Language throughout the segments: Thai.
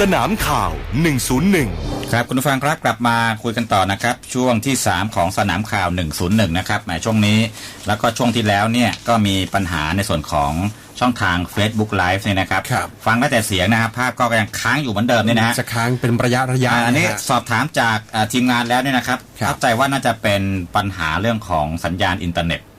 สนามข่าว 101 ครับคุณผู้ฟังครับกลับมาคุยกันต่อนะครับ ช่วงที่ 3 ของสนามข่าว 101 นะครับแหมช่วงนี้ แล้วก็ช่วงที่แล้วเนี่ยก็มีปัญหาในส่วนของช่องทาง Facebook Live เนี่ยนะครับครับ ฟังได้แต่เสียงนะครับ ภาพก็ยังค้างอยู่เหมือนเดิมเนี่ยนะฮะจะค้างเป็นระยะระยะอ่าอันนี้ะฮะสอบถามจากอ่าทีมงานแล้วเนี่ยนะครับครับเข้าใจว่าน่าจะเป็นปัญหาเรื่องของสัญญาณอินเทอร์เน็ตอืมอ่านะฮะ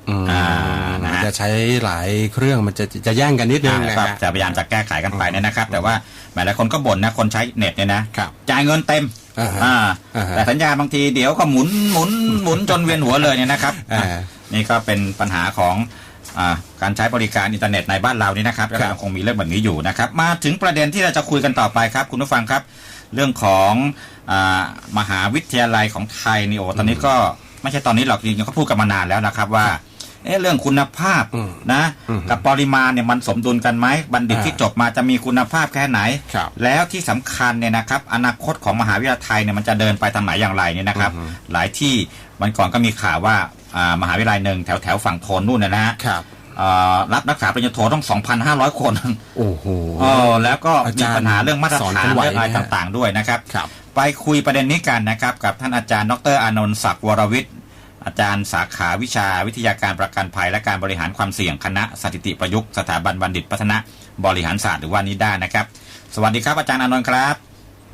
จะใช้หลายเครื่องมันจะจะแย่งกันนิดนึงอ่านะครับจะพยายามจะแก้ไขกันไปเนี่ยนะครับ แต่ว่าหลายๆคนก็บ่นนะคนใช้เน็ตเนี่ยนะครับจ่ายเงินเต็มอ่าฮะอ่าอ่าฮะแต่สัญญาณบางทีเดี๋ยวก็หมุนหมุนหมุนจนเวียนหัวเลยเนี่ยนะครับอ่าอะนี่ก็เป็นปัญหาของอาการใช้บริการอินเทอร์เน็ตในบ้านเรานี่นะครับครับแล้วก็ยังคงมีเรื่องแบบนี้อยู่นะครับ มาถึงประเด็นที่เราจะคุยกันต่อไปครับ คุณผู้ฟังครับ เรื่องของอามหาวิทยาลัยของไทยนี่โอ้ตอนนี้ก็ไม่ใช่ตอนนี้หรอกจริงๆเขาพูดกันมานานแล้วนะครับว่า เอ๊ะเรื่องคุณภาพอืมนะอืมกับปริมาณเนี่ยมันสมดุลกันไหมบัณฑิตอ่าที่จบมาจะมีคุณภาพแค่ไหนครับแล้วที่สำคัญเนี่ยนะครับ อนาคตของมหาวิทยาลัยไทยเนี่ยมันจะเดินไปทางไหนอย่างไรเนี่ยนะครับอือฮึหลายที่วันก่อนก็มีข่าวว่าอ่ามหาวิทยาลัยหนึ่งแถวแถวฝั่งทนนู่นนะฮะครับเอ่อรับนักศึกษาปริญญาโทต้อง 2,500 คน โอ้โหเออแล้วก็อามีจารย์ปัญหาเรื่องมาตรสอนฐากันนไหวเรื่องอะไรไหมฮะต่างๆ ด้วยนะครับครับ ไปคุยประเด็นนี้กันนะครับ กับท่านอาจารย์ ดร อานนท์ศักดิ์วรวิทย์ อาจารย์สาขาวิชาวิทยาการประกันภัยและการบริหารความเสี่ยงคณะสถิติประยุกต์สถาบันบัณฑิตพัฒนาบริหารศาสตร์หรือว่านิด้านะครับ สวัสดีครับอาจารย์อานนท์ครับ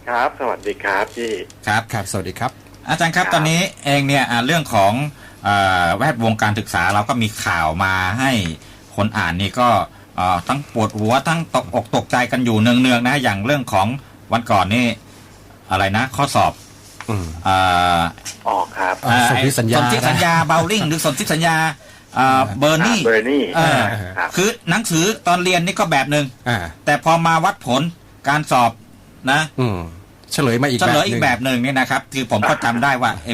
ครับ สวัสดีครับพี่ครับครับสวัสดีครับ อาจารย์ครับครับตอนนี้เองเนี่ยอ่าเรื่องของเออแวดวงการศึกษาเราก็มีข่าวมาให้คนอ่านนี่ก็เอ่อทั้งปวดหัวทั้งตกอกตกใจกันอยู่เนืองๆนะอย่างเรื่องของวันก่อนนี่อะไรนะ ข้อสอบ อืมเอ่อออกครับอ่าสนธิสัญญา สนธิสัญญาเบลลิงหรือสนธิสัญญาเอ่อเบอร์นี่เบอร์นี่เออครับคือหนังสือตอนเรียนนี่ก็แบบหนึ่งอ่า แต่พอมาวัดผลการสอบนะอืมเฉลยมาอีกเฉลยอีกแบบหนึ่งเนี่ยนะครับ คือผมก็จำได้ว่าไอ้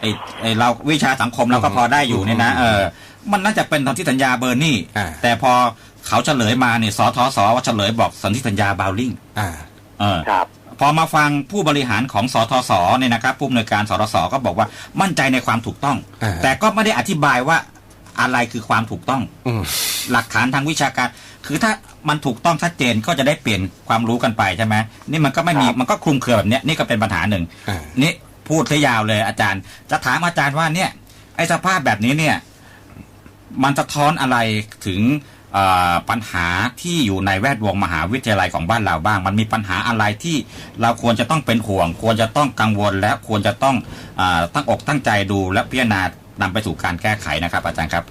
ไอ้ไอ้เราวิชาสังคมเราก็พอได้อยู่เนี่ยนะเออมันน่าจะเป็นสนธิสัญญาเบอร์นี่อ่าแต่พอเขาเฉลยมาเนี่ยสทศว่าเฉลยบอกสนธิสัญญาเบลลิงอ่า เออครับ พอมาฟังผู้บริหารของสทศเนี่ยนะครับผู้อำนวยการสทศก็บอกว่ามั่นใจในความถูกต้อง อ่า แต่ก็ไม่ได้อธิบายว่าอะไรคือความถูกต้อง อืม หลักฐานทางวิชาการ คือถ้ามันถูกต้องชัดเจนก็จะได้เปลี่ยนความรู้กันไปใช่ไหมนี่มันก็ไม่มีครับ มันก็คลุมเครือแบบเนี้ยนี่ก็เป็นปัญหาหนึ่ง อ่า นี่พูดซะยาวเลยอาจารย์ จะถามอาจารย์ว่าเนี่ย ไอ้สภาพแบบนี้เนี่ย มันสะท้อนอะไรถึงเอ่อ ปัญหาที่อยู่ในแวดวงมหาวิทยาลัยของบ้านเราบ้าง มันมีปัญหาอะไรที่เราควรจะต้องเป็นห่วง ควรจะต้องกังวลและควรจะต้องเออตั้งอกตั้งใจดูและพิจารณานำไปสู่การแก้ไขนะครับ อาจารย์ครับ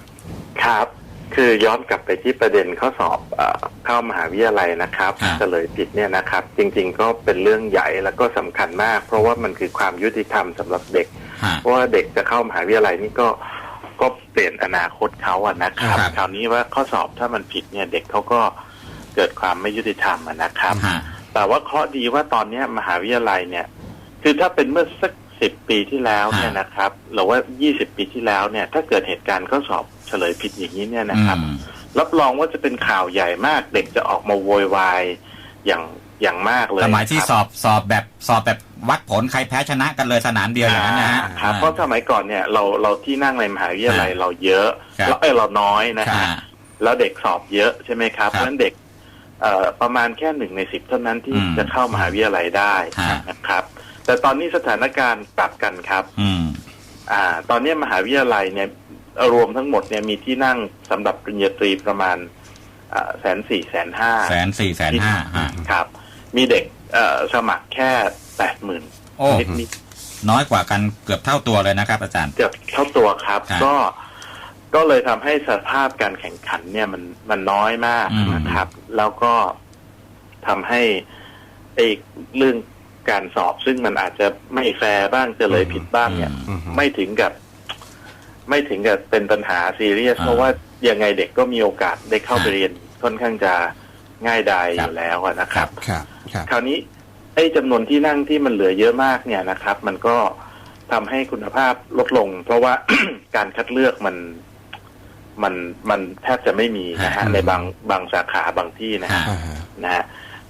ครับ คือย้อนกลับไปที่ประเด็นข้อสอบเออเข้ามหาวิทยาลัยนะครับฮะเฉลยผิดเนี่ยนะครับ จริง ๆ ก็เป็นเรื่องใหญ่แล้วก็สำคัญมาก เพราะว่ามันคือความยุติธรรมสำหรับเด็กฮะเพราะว่าเด็กจะเข้ามหาวิทยาลัยนี่ก็ ก็เปลี่ยนอนาคตเขาอะนะครับครับ คราวนี้ว่าข้อสอบถ้ามันผิดเนี่ยเด็กเขาก็เกิดความไม่ยุติธรรมอะนะครับ ฮะแต่ว่าเคราะห์ดีว่าตอนเนี้ยมหาวิทยาลัยเนี่ย คือถ้าเป็นเมื่อสักสิบปีที่แล้วเนี่ยนะครับหรือว่ายี่สิบปีที่แล้วเนี่ย ถ้าเกิดเหตุการณ์ข้อสอบเฉลยผิดอย่างนี้เนี่ยนะครับ อืม รับรองว่าจะเป็นข่าวใหญ่มากเด็กจะออกมาโวยวายอย่างอย่างมากเลยสมัยที่นะครับ สอบสอบแบบสอบแบบ วัดผลใครแพ้ชนะกันเลยสนามเดียวอย่างนั้นนะฮะครับเพราะสมัยก่อนเนี่ยเราเราที่นั่งในมหาวิทยาลัยครับเราเยอะครับแล้วเอยเราน้อยนะคฮะรับแล้วเด็กสอบเยอะใช่ไหมครับครับเพราะฉะนั้นเด็กเอ่อประมาณแค่หนึ่งในสิบเท่านั้นที่อืมจะเข้ามหาวิทยาลัยได้ครับนะครับ แต่ตอนนี้สถานการณ์กลับกันครับอืมอ่า ตอนนี้มหาวิทยาลัยเนี่ยรวมทั้งหมดเนี่ยมีที่นั่งสำหรับปริญญาตรีประมาณแสนสี่แสนห้าแสนสี่แสนห้าฮะครับ มีเด็กเอ่อสมัครแค่ แปดหมื่นโอ้นิดนิดน้อยกว่ากันเกือบเท่าตัวเลยนะครับ อาจารย์ เกือบเท่าตัวครับครับก็ก็เลยทำให้สภาพการแข่งขันเนี่ยมันมันน้อยมากอืมนะครับ แล้วก็ทำให้ไอ้เรื่องการสอบซึ่งมันอาจจะไม่แฟร์บ้างเจะเลยผิดบ้างเนี่ยอืมไม่ถึงกับ ไม่ถึงกับเป็นปัญหาซีเรียสอ่าเพราะว่ายังไงเด็กก็มีโอกาสได้เข้าไปอ่าเรียนค่อนข้างจะง่ายดายอครับยู่แล้วอะนะครับครับครับ คราวนี้ไอ้จำนวนที่นั่งที่มันเหลือเยอะมากเนี่ยนะครับ มันก็ทำให้คุณภาพลดลง เพราะว่าการคัดเลือกมันมันมันแทบจะไม่มีนะฮะฮะในบางบางสาขาบางที่นะฮะฮะอ่าฮะนะฮะ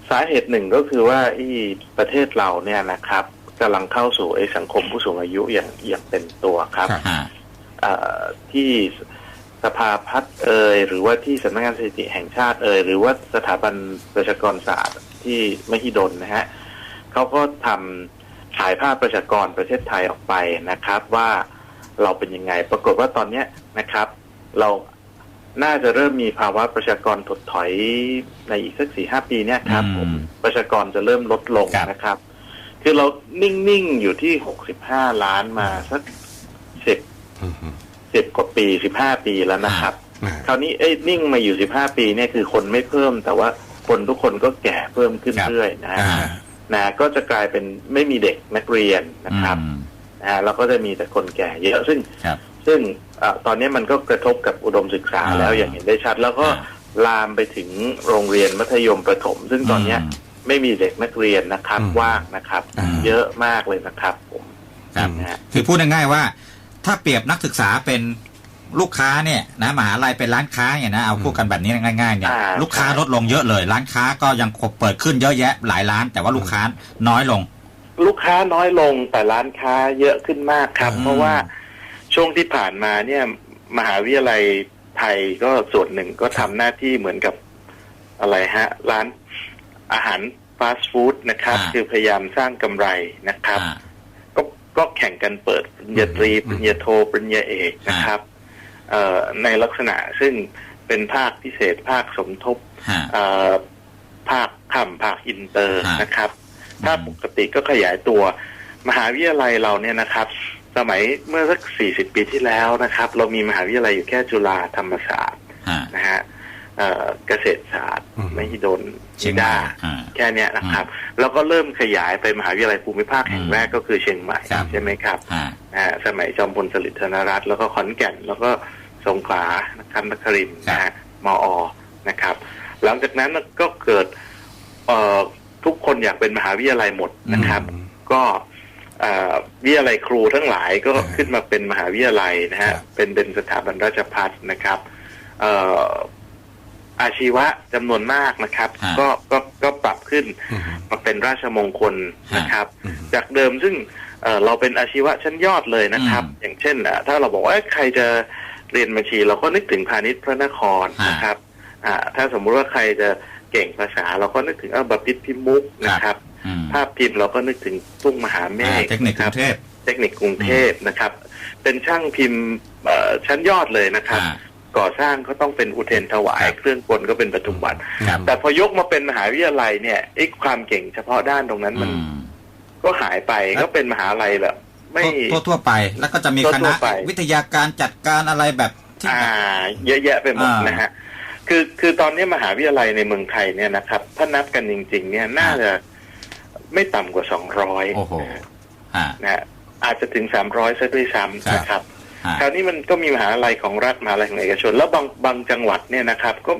สาเหตุหนึ่งก็คือว่าที่ประเทศเราเนี่ยนะครับกำลังเข้าสู่ไอ้สังคมผู้สูงอายุอย่างอย่างเป็นตัวครับครับฮะเอ่อที่สภาพัฒน์เอ่ยหรือว่าที่สำนักงานสถิติแห่งชาติเอ่ยหรือว่าสถาบันประชากรศาสตร์ที่มหิดลนะฮะ เขาก็ทำฉายภาพประชากรประเทศไทยออกไปนะครับ ว่าเราเป็นยังไง ปรากฏว่าตอนเนี้ยนะครับ เราน่าจะเริ่มมีภาวะประชากรถดถอยในอีกสักสี่ห้าปีเนี่ยครับอืมผมประชากรจะเริ่มลดลงครับนะครับ คือเรานิ่งๆอยู่ที่หกสิบห้าล้านมาสักสิบอืมฮึสิบกว่าปีสิบห้าปีแล้วนะครับอ่าคราวนี้เอ้ยนิ่งมาอยู่สิบห้าปีเนี่ยคือคนไม่เพิ่ม แต่ว่าคนทุกคนก็แก่เพิ่มขึ้นครับเรื่อยนะฮะอ่า นะก็จะกลายเป็นไม่มีเด็กนักเรียนนะครับอืมนะฮะแล้วก็จะมีแต่คนแก่เยอะซึ่งครับซึ่งเออตอนนี้มันก็กระทบกับอุดมศึกษาอ่าแล้วอย่างเห็นได้ชัด แล้วก็อ่าลามไปถึงโรงเรียนมัธยมประถม ซึ่งตอนเนี้ยมไม่มีเด็กนักเรียนนะครับอืมว่างนะครับอ่าเยอะมากเลยนะครับผมครับนะฮะคือพูดง่ายๆว่า ถ้าเปรียบนักศึกษาเป็น ลูกค้าเนี่ยนะมหาลัยเป็นร้านค้าเนี่ยนะเอาพูดกันแบบนี้ง่ายๆเนี่ยอ่าลูกค้าลดลงเยอะเลย ร้านค้าก็ยังคงเปิดขึ้นเยอะแยะหลายร้าน แต่ว่าลูกค้าน้อยลง ลูกค้าน้อยลงแต่ร้านค้าเยอะขึ้นมากครับอืมเพราะว่าช่วงที่ผ่านมาเนี่ย มหาวิทยาลัยไทยก็ส่วนหนึ่งก็ทำหน้าที่เหมือนกับอะไรฮะ ร้านอาหารฟาสต์ฟู้ดนะครับอ่าคือพยายามสร้างกำไรนะครับอ่าก็ก็แข่งกันเปิดปริญญาตรีอืมปริญญาโทปริญญาเอกนะครับเอ่อ ในลักษณะซึ่งเป็นภาคพิเศษภาคสมทบฮะเอ่อภาคค่ำภาคอินเตอร์ฮะนะครับอืมถ้าปกติก็ขยายตัวมหาวิทยาลัยเราเนี่ยนะครับ สมัยเมื่อสักสี่สิบปีที่แล้วนะครับ เรามีมหาวิทยาลัยอยู่แค่จุฬาธรรมศาสตร์ฮะนะฮะเอ่อเกษตรศาสตร์อืมมหิดลเชียงใหม่ด้าอ่าแค่เนี้ยนะครับ แล้วก็เริ่มขยายไปมหาวิทยาลัยภูมิภาคแห่งอืมแรกก็คือเชียงใหม่ครับใช่ไหมครับฮะนะฮะสมัยจอมพลสฤษดิ์ธนรัตน์แล้วก็ขอนแก่นแล้วก็ สงขลานะครับนครินทร์นะฮะมอนะครับ หลังจากนั้นก็เกิดเอ่อทุกคนอยากเป็นมหาวิทยาลัยหมดนะครับอืมก็เอ่อวิทยาลัยครูทั้งหลายก็อ่าขึ้นมาเป็นมหาวิทยาลัยนะฮะครับเป็นเป็นสถาบันราชภัฏนะครับเอ่ออาชีวะจำนวนมากนะครับฮะก็ก็ก็ปรับขึ้นอืมฮึมาเป็นราชมงคลนะครับอืมจากเดิมซึ่งเอ่อเราเป็นอาชีวะชั้นยอดเลยนะครับอืมอย่างเช่นอะถ้าเราบอกว่าเอ้ยใครจะ เรียนบัญชีเราก็นึกถึงพาณิชย์พระนครฮะนะครับอ่าถ้าสมมุติว่าใครจะเก่งภาษา เราก็นึกถึงอัลบาปิดพิมุกนะครับอืมภาพพิมพ์เราก็นึกถึงตุ้งมหาเมอ่าฆเทคนิคกรุรับงเทพเทคนิคกรุงเทพนะครับ เป็นช่างพิมพ์เอ่อชั้นยอดเลยนะครับอ่าก่อสร้างก็ต้องเป็นอุเทนถวายครับเครื่องกลก็เป็นปทุมวันครับแต่พอยกมาเป็นมหาวิทยาลัยเนี่ยไอ้ความเก่งเฉพาะด้านตรงนั้นมันอืมก็หายไปครับก็เป็นมหาลัยแบบ ไม่ทั่วทั่วๆไป แล้วก็จะมีคณะทั่วๆไปวิทยาการจัดการอะไรแบบที่อ่า เยอะแยะไปหมดอ่านนะฮะคือคือตอนนี้มหาวิทยาลัยในเมืองไทยเนี่ยนะครับถ้านับกันจริง ๆ เนี่ยน่าจะไม่ต่ำกว่าสองร้อยโอ้โหฮะนะฮะอาจจะถึงสามร้อยซะด้วยซ้ำนะครับฮะคราวนี้มันก็มีมหาลัยของรัฐมหาลัยของเอกชน แล้วบางบางจังหวัดเนี่ยนะครับ ก็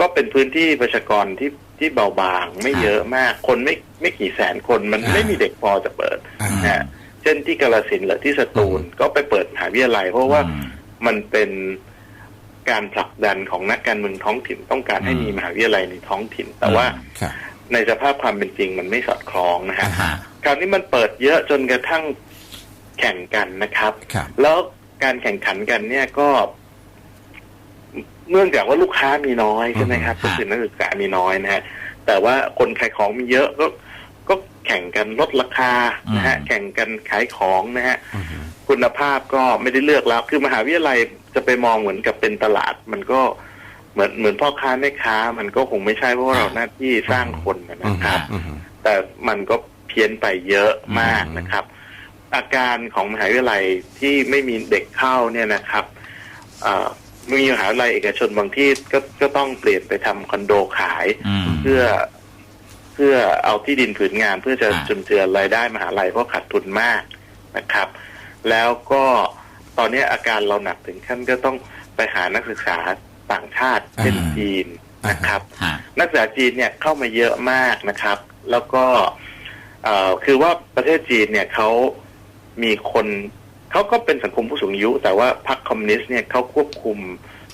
ก็เป็นพื้นที่ประชากรที่ที่เบาบาง ไม่เยอะมากคนไม่ไม่กี่แสนคนมันอ่าไม่มีเด็กพอจะเปิดอ่านะฮะ เช่นที่กาลสินธุ์หรือที่สตูลอืมก็ไปเปิดมหาวิทยาลัย เพราะว่าอืมมันเป็นการผลักดันของนักการเมืองท้องถิ่นต้องการให้อืมมีมหาวิทยาลัยในท้องถิ่น แต่ว่าครับในสภาพความเป็นจริงมันไม่สอดคล้องนะฮะฮะคราวนี้มันเปิดเยอะจนกระทั่งแข่งกันนะครับครับ แล้วการแข่งขันกันเนี่ยก็เนื่องจากว่าลูกค้ามีน้อยใช่ไหมครับอืมก็คือนักศึกษามีน้อยนะฮะแต่ว่าคนขายของมีเยอะก็ก็ แข่งกันลดราคานะฮะอืมแข่งกันขายของนะฮะอืมฮึคุณภาพก็ไม่ได้เลือกแล้ว คือมหาวิทยาลัยจะไปมองเหมือนกับเป็นตลาด มันก็เหมือนเหมือนพ่อค้าแม่ค้า มันก็คงไม่ใช่เพราะว่าเราหน้าที่สร้างคนนะอืมครับอืมฮึแต่มันก็เพี้ยนไปเยอะมากนะครับ อาการของมหาวิทยาลัยที่ไม่มีเด็กเข้าเนี่ยนะครับเอ่อมีมหาวิทยาลัยเอกชนบางที่ก็ก็ต้องเปลี่ยนไปทำคอนโดขายอืมเพื่อ เพื่อเอาที่ดินผืนงานเพื่อจะอ่าจุนเจือรายได้มหาลัยเพราะขาดทุนมากนะครับ แล้วก็ตอนนี้อาการเราหนักถึงขั้นก็ต้องไปหานักศึกษาต่างชาติเช่นอ่าจีนนะครับฮะนักศึกษาจีนเนี่ยเข้ามาเยอะมากนะครับ แล้วก็เอ่อคือว่าประเทศจีนเนี่ยเขามีคนเขาก็เป็นสังคมผู้สูงอายุ แต่ว่าพรรคคอมมิวนิสต์เนี่ยเขาควบคุม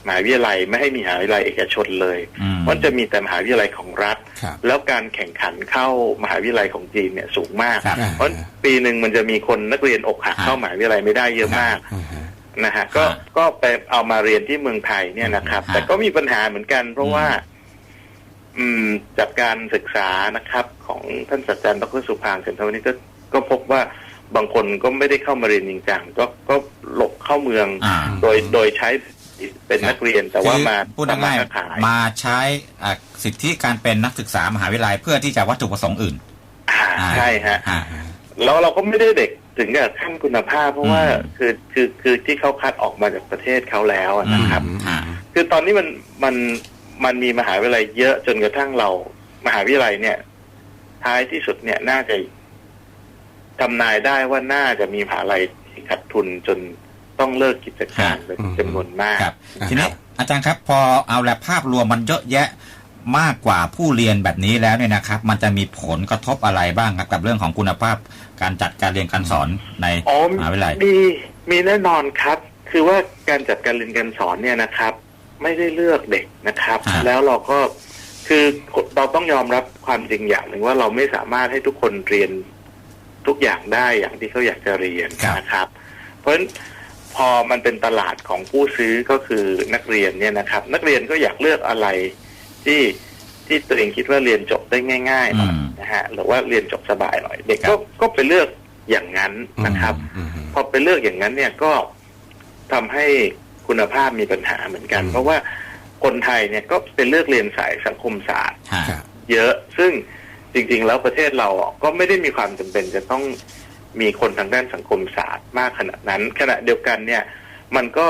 มหาวิทยาลัยไม่ให้มีมหาวิทยาลัยเอกชนเลยอืมมันจะมีแต่มหาวิทยาลัยของรัฐครับแล้วการแข่งขันเข้ามหาวิทยาลัยของจีนเนี่ยสูงมากครับเพราะปีหนึ่งมันจะมีคนนักเรียนอกหักครับเข้ามหาวิทยาลัยไม่ได้เยอะมากอืมฮึนะฮะก็ฮะก็ไปเอามาเรียนที่เมืองไทยเนี่ยนะครับฮะแต่ก็มีปัญหาเหมือนกัน เพราะว่า อืมจากการศึกษานะครับ ของท่านศาสตราจารย์ดรสุพางค์เสนทวนี้ก็ก็พบว่าบางคนก็ไม่ได้เข้ามาเรียนจริงจังก็ก็หลบเข้าเมืองอ่าโดยโดยใช้ เป็นนักเรียนแต่ว่ามาคือพูดง่ายทำมค้ขายๆมาใช้อะสิทธิการเป็นนักศึกษามหาวิทยาลัยเพื่อที่จะวัตถุประสงค์อื่นอ่าใช่ฮะอ่าแล้วเราก็ไม่ได้เด็กถึงกับขั้นคุณภาพ เพราะว่าอืมคือคือคือที่เขาคัดออกมาจากประเทศเขาแล้วอะนะครับอืมอ่าคือตอนนี้มันมันมันมีมหาวิทยาลัยเยอะจนกระทั่งเรา มหาวิทยาลัยเนี่ย ท้ายที่สุดเนี่ยน่าจะทำนายได้ว่าน่าจะมีมหาลัยที่ขาดทุนจน ต้องเลิกกิจการครับเป็นจำนวนมากครับทีนี้อาจารย์ครับพอเอาแลภาพรวมมันเยอะแยะมากกว่าผู้เรียนแบบนี้แล้วเนี่ยนะครับ มันจะมีผลกระทบอะไรบ้างครับกับเรื่องของคุณภาพการจัดการเรียนการสอนในอ๋อมหาวิทยาลัยมีมีแน่นอนครับ คือว่าการจัดการเรียนการสอนเนี่ยนะครับ ไม่ได้เลือกเด็กนะครับอ่าแล้วเราก็คือเราต้องยอมรับความจริงอย่างหนึ่งว่าเราไม่สามารถให้ทุกคนเรียนทุกอย่างได้อย่างที่เขาอยากจะเรียนนะครับ เพราะฉะนั้น พอมันเป็นตลาดของผู้ซื้อก็คือนักเรียนเนี่ยนะครับ นักเรียนก็อยากเลือกอะไรที่ที่ตัวเองคิดว่าเรียนจบได้ง่ายๆหน่อยอืมนะฮะหรือว่าเรียนจบสบายหน่อย เด็กครัก็บก็ไปเลือกอย่างนั้นนะครับอืมอืมพอไปเลือกอย่างนั้นเนี่ยก็ทำให้คุณภาพมีปัญหาเหมือนกันอืมเพราะว่าคนไทยเนี่ยก็เป็นเลือกเรียนสายสังคมศาสตร์ฮะครับเยอะซึ่งจริงๆ แล้วประเทศเราอะก็ไม่ได้มีความจำเป็นจะต้อง มีคนทางด้านสังคมศาสตร์มากขนาดนั้น ขณะเดียวกันเนี่ยมันก็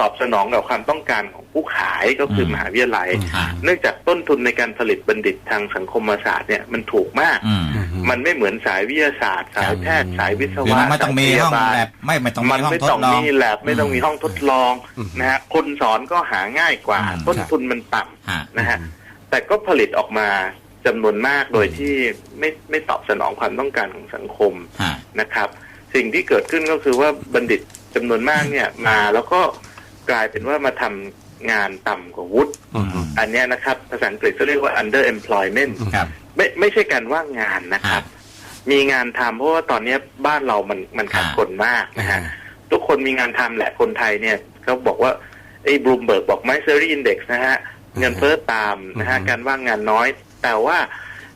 ตอบสนองกับความต้องการของผู้ขายก็คืออืมมหาวิทยาลัยฮะเนื่องจากต้นทุนในการผลิตบัณฑิตทางสังคมศาสตร์เนี่ยมันถูกมากอืมมันไม่เหมือนสายวิทยาศาสตร์ สายแพทย์สายวิศหรือวะมันไม่ต้องมีสายพห้องยาบาลแลบไม่ไม่ต้องมัมีนห้องไม่ทดต้องลองมีแลบไม่ต้องมีห้องทดลองอืมนะฮะคนสอนก็หาง่ายกว่าอืมต้นทุนมันต่ฮะำนะฮะแต่ก็ผลิตออกมา จำนวนมากโดยที่ไม่ไม่ตอบสนองความต้องการของสังคมฮะนะครับ สิ่งที่เกิดขึ้นก็คือว่าบัณฑิตจำนวนมากเนี่ยมาแล้วก็กลายเป็นว่ามาทำงานต่ำกว่าวุฒิอืมอืมอันเนี้ยนะครับภาษาอังกฤษเขาเรียกว่า underemployment ครับไม่ไม่ใช่การว่างงานนะครับ มีงานทำเพราะว่าตอนนี้บ้านเรามันมันขาดอ่าคนมากนะฮะทุกคนมีงานทำแหละคนไทยเนี่ยเขาบอกว่าไอ้บลูมเบิร์กบอกไมเซอรี่อินเด็กซ์นะฮะเงินเฟ้อตามนะฮะอืมการว่างงานน้อย แต่ว่า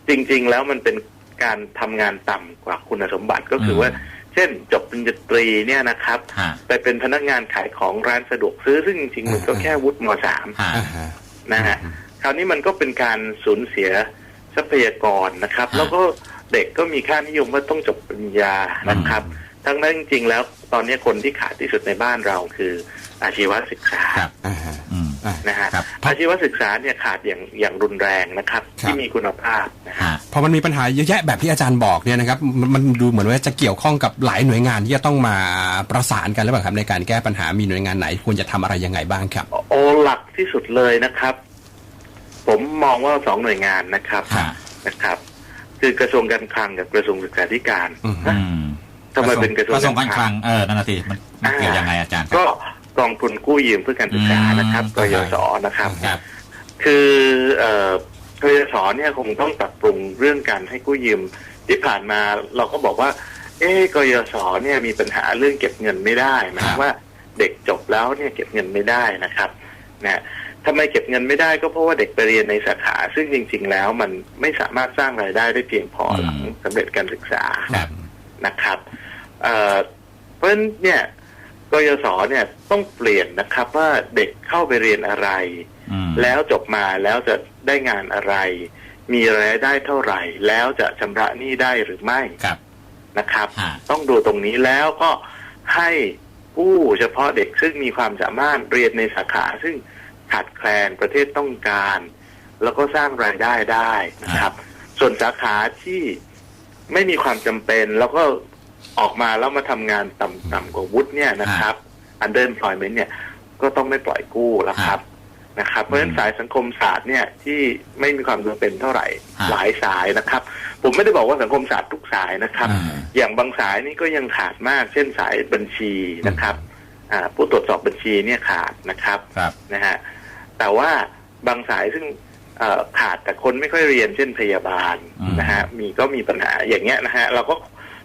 จริง ๆ แล้วมันเป็นการทำงานต่ำกว่าคุณสมบัติก็คืออมว่าเช่นจบปริญญาตรีเนี่ยนะครับฮะไปเป็นพนักงานขายของร้านสะดวกซื้อซึ่งจริงๆมันก็แค่วุฒิมสามฮะอ่าฮะนะฮะคราวนี้มันก็เป็นการสูญเสียทรัพยากรนะครับฮะแล้วก็เด็กก็มีค่านิยมว่าต้องจบปริญญานะครับ ทั้งนั้นจริงๆแล้วตอนนี้คนที่ขาดที่สุดในบ้านเราคืออาชีวศึกษา ครับอ่าฮะอืมอ่านะฮะครับอาชีวศึกษาเนี่ยขาดอย่างอย่างรุนแรงนะครับครับที่มีคุณภาพนะฮะฮะพอมันมีปัญหาเยอะแยะแบบที่อาจารย์บอกเนี่ยนะครับมันมันดูเหมือนว่าจะเกี่ยวข้องกับหลายหน่วยงานที่จะต้องมาประสานกันหรือเปล่าครับในการแก้ปัญหามีหน่วยงานไหนควรจะทำอะไรยังไงบ้างครับ โอหลักที่สุดเลยนะครับ ผมมองว่าสองหน่วยงานนะครับฮะนะครับ คือกระทรวงการคลังกับกระทรวงศึกษาธิการอืมนะอืมทำไมเป็นกระทรวกงระทรวงการคลังงเออนั่นน่ะสิมันมันเกี่ยวยังไงอาจารย์ครับก็ กองทุนกู้ยืมเพื่อการศึกษานะครับอืกมยศนะครับครับ คือเอ่อกยศเนี่ยคงต้องปรับปรุงเรื่องการให้กู้ยืมที่ผ่านมาเราก็บอกว่า เอ๊ะกยศเนี่ยมีปัญหาเรื่องเก็บเงินไม่ได้หมายความว่าเด็กจบแล้วเนี่ยเก็บเงินไม่ได้นะครับนะทำไมเก็บเงินไม่ได้ก็เพราะว่าเด็กไปเรียนในสาขา ซึ่งจริง ๆ แล้วมันไม่สามารถสร้างรายได้ได้เพียงพอหลังสำเร็จการศึกษาครับนะครับเอ่อเพราะฉะนั้นเนี่ย กยศเนี่ยต้องเปลี่ยนนะครับว่าเด็กเข้าไปเรียนอะไรอืมแล้วจบมาแล้วจะได้งานอะไร มีรายได้เท่าไหร่ แล้วจะชำระหนี้ได้หรือไม่ครับนะครับฮะต้องดูตรงนี้แล้วก็ให้ผู้เฉพาะเด็กซึ่งมีความสามารถเรียนในสาขา ซึ่งขาดแคลนประเทศต้องการ แล้วก็สร้างรายได้ได้นะครับ ส่วนสาขาที่ไม่มีความจำเป็นแล้วก็ ออกมาแล้วมาทำงานต่ำต่ำกว่าวุฒิเนี่ยนะครับ underemployment เนี่ยก็ต้องไม่ปล่อยกู้แล้วครับนะครับ เพราะฉะนั้นสายสังคมศาสตร์เนี่ยที่ไม่มีความจำเป็นเท่าไหร่ฮะหลายสายนะครับ ผมไม่ได้บอกว่าสังคมศาสตร์ทุกสายนะครับอ่าอย่างบางสายนี่ก็ยังขาดมาก เช่นสายบัญชีนะครับอ่าผู้ตรวจสอบบัญชีเนี่ยขาดนะครับครับนะฮะแต่ว่าบางสายซึ่งเอ่อขาดแต่คนไม่ค่อยเรียนเช่นพยาบาลอืมนะฮะมีก็มีปัญหาอย่างเงี้ยนะฮะเราก็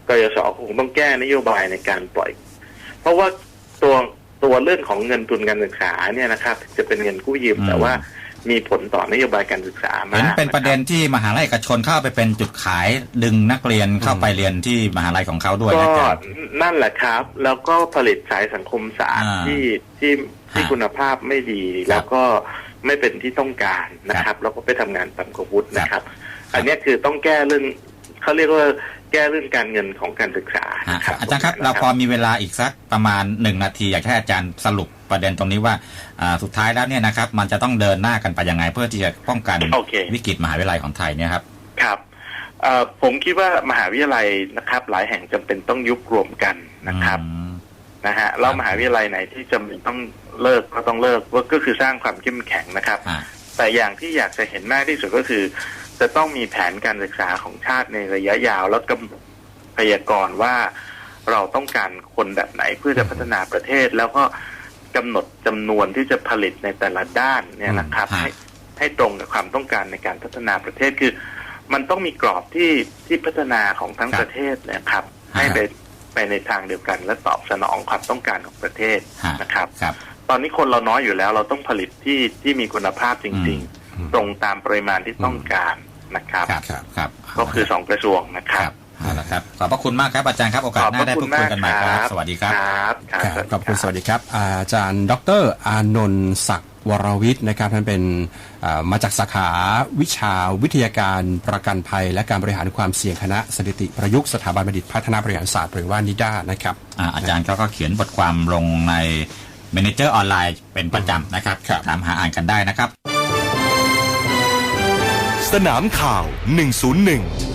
กยศคงต้องแก้นโยบายในการปล่อย เพราะว่าตัวตัวเรื่องของเงินทุนการศึกษาเนี่ยนะครับ จะเป็นเงินกู้ยืมอืมแต่ว่ามีผลต่อนโยบายการศึกษามาเห็นกเป็นประเด็นคที่มหาลัยเอกชนเข้าไปเป็นจุดขายดึงนักเรียนเข้าไปเรียนที่มหาลัยของเขาด้วยก็นะอาจารย์นั่นแหละครับ แล้วก็ผลิตสายสังคมศาสตร์อ่าที่ที่ที่ฮะคุณภาพไม่ดี แล้วก็ไม่เป็นที่ต้องการนะคครัรับบแล้วก็ไปทำงานต่ำกว่าวุฒินะครับครับอันเนี้ยคือต้องแก้เรื่องเขาเรียกว่า แก้เรื่องการเงินของการศึกษาฮะนะครับอาจารย์ครับเราพอมีเวลาอีกสักประมาณหนึ่งนาทีอยากให้อาจารย์สรุปประเด็นตรงนี้ว่าอ่าสุดท้ายแล้วเนี่ยนะครับ มันจะต้องเดินหน้ากันไปยังไง เพื่อที่จะป้องกันโอเควิกฤตมหาวิทยาลัยของไทยเนี่ยครับครับเอ่อผมคิดว่ามหาวิทยาลัยนะครับ หลายแห่งจำเป็นต้องยุบรวมกันนะครับอืมนะฮะแล้วมหาวิทยาลัยไหนที่จำเป็นต้องเลิกก็ต้องเลิกว่าก็คือสร้างความเข้มแข็งนะครับอ่าแต่อย่างที่อยากจะเห็นมากที่สุดก็คือ จะต้องมีแผนการศึกษาของชาติในระยะยาว แล้วกำหนดพยากรณ์ว่าเราต้องการคนแบบไหนเพื่อจะพัฒนาประเทศ แล้วก็กำหนดจำนวนที่จะผลิตในแต่ละด้านเนี่ยนะครับอืมฮะให้ให้ตรงกับความต้องการในการพัฒนาประเทศคือ มันต้องมีกรอบที่ที่พัฒนาของทั้งประเทศนะครับ ให้ไปไปในทางเดียวกัน และตอบสนองความต้องการของประเทศฮะนะครับครับ ตอนนี้คนเราน้อยอยู่แล้ว เราต้องผลิตที่ที่มีคุณภาพจริงอืมๆ ตรงตามปริมาณที่ต้องการนะครับครับครับครับก็คือสองกระทรวงนะคครัรับบเอาละครับขอบพระคุณมากครับอาจารย์ครับโอกาสหน้าได้พูดคุยกันใหม่ครับ สวัสดีครับครับคครับรับขอบคุณสวัสดีครับ อาจารย์ ดรอานนท์ศักดิ์วรวิทย์นะครับท่านเป็นอ่ามาจากสาขาวิชาวิทยาการประกันภัย และการบริหารความเสี่ยงคณะสถิติประยุกต์สถาบันบัณฑิตพัฒนาบริหารศาสตร์หรือว่านิด้านะครับอ่าอาจารย์ก็ก็เขียนบทความลงใน Manager ออนไลน์เป็นประจำนะครับครับ ถามหาอ่านกันได้นะครับ สนามข่าว 101